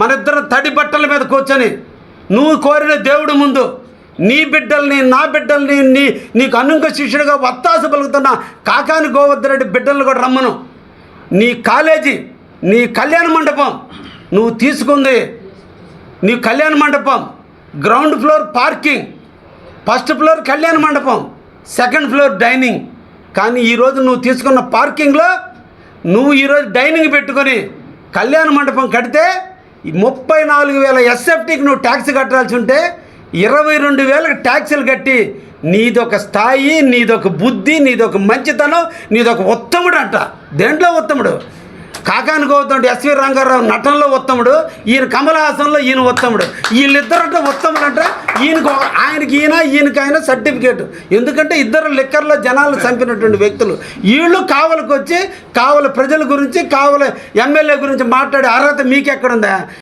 మనిద్దరం తడి బట్టల మీద కూర్చొని నువ్వు కోరిన దేవుడు ముందు నీ బిడ్డల్ని నా బిడ్డల్ని నీ నీకు అనుంగ శిష్యుడిగా వత్తాస పలుకుతున్న కాకాని గోవర్ధరెడ్డి బిడ్డలను కూడా రమ్మను. నీ కాలేజీ నీ కళ్యాణ మండపం నువ్వు తీసుకుంది. నీ కళ్యాణ మండపం ground floor parking first floor కళ్యాణ మండపం సెకండ్ ఫ్లోర్ డైనింగ్. కానీ ఈరోజు నువ్వు తీసుకున్న పార్కింగ్లో నువ్వు ఈరోజు డైనింగ్ పెట్టుకొని కళ్యాణ మండపం కడితే ముప్పై నాలుగు వేల ఎస్ఎఫ్టీకి నువ్వు ట్యాక్స్ కట్టాల్సి ఉంటే ఇరవై రెండు వేలకు ట్యాక్సులు కట్టి నీదొక స్థాయి నీదొక బుద్ధి నీదొక మంచితనం నీదొక ఉత్తముడు అంట. దేంట్లో ఉత్తముడు? కాకానికి గౌతముడు ఎస్వి రంగారావు నటనలో ఉత్తముడు ఈయన కమలహాసన్లో ఈయన ఉత్తముడు. వీళ్ళిద్దరంటే ఉత్తముడు అంటే. ఈయనకు ఆయనకి ఈయన ఈయనకి ఆయన సర్టిఫికేట్. ఎందుకంటే ఇద్దరు లిక్కర్లో జనాలు చంపినటువంటి వ్యక్తులు. వీళ్ళు కావలకొచ్చి వచ్చి కావలి ప్రజల గురించి కావలి ఎమ్మెల్యే గురించి మాట్లాడే అర్హత మీకెక్కడుందా?